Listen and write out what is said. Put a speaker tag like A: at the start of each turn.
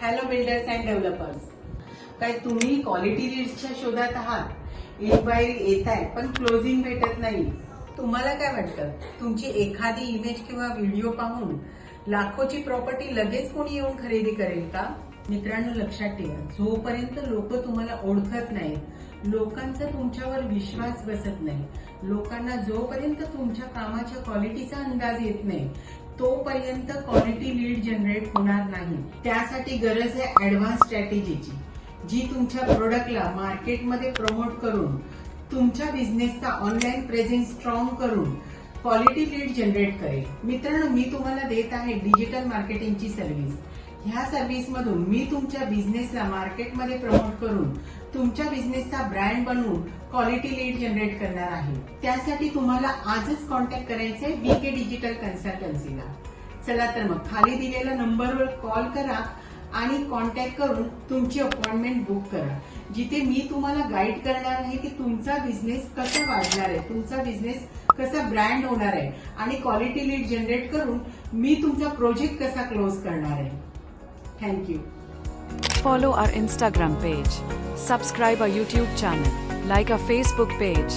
A: Hello builders and developers काय तुम्ही quality लीड्सच्या शोधात आहात? इन्क्वायरी येत आहे पण क्लोजिंग भेटत नाही. तुम्हाला काय वाटतं? तुमची एखादी इमेज किंवा व्हिडिओ पाहून लाखोची प्रॉपर्टी लगेच कोणी येऊन खरेदी करेल का? मित्रांनो लक्षात ठेवा. जोपर्यंत लोक तुम्हाला ओळखत नाहीत लोकांचा तुमच्यावर विश्वास बसत नाही. लोकांना जोपर्यंत तुमच्या कामाच्या क्वालिटीचा अंदाज येत नाही तोपर्यंत क्वालिटी लीड जनरेट होणार नाही. त्यासाठी गरज आहे ऍडव्हान्स स्ट्रॅटेजीची जी तुमच्या प्रोडक्टला मार्केटमध्ये प्रमोट करून तुमच्या बिझनेसचा ऑनलाईन प्रेझेन्स स्ट्रॉंग करून क्वालिटी लीड जनरेट करेल. मित्रांनो मी तुम्हाला देत आहे डिजिटल मार्केटिंगची सर्व्हिस ह्या सर्व्हिसमधून मी तुमच्या बिझनेसला मार्केटमध्ये प्रमोट करून तुमच्या बिझनेसचा ब्रँड बनवून क्वालिटी लीड जनरेट करणार आहे. त्यासाठी तुम्हाला आजच कॉन्टॅक्ट करायचंय बी के डिजिटल कन्सल्टन्सीला चला तर मग खाली दिलेल्या नंबरवर कॉल करा आणि कॉन्टॅक्ट करून तुमची अपॉइंटमेंट बुक करा. जिथे मी तुम्हाला गाईड करणार आहे की तुमचा बिझनेस कसा वाढणार आहे तुमचा बिझनेस कसा ब्रँड होणार आहे आणि क्वालिटी लीड जनरेट करून मी तुमचा प्रोजेक्ट कसा क्लोज करणार आहे. Thank you
B: Follow our Instagram page. Subscribe our YouTube channel. Like our Facebook page.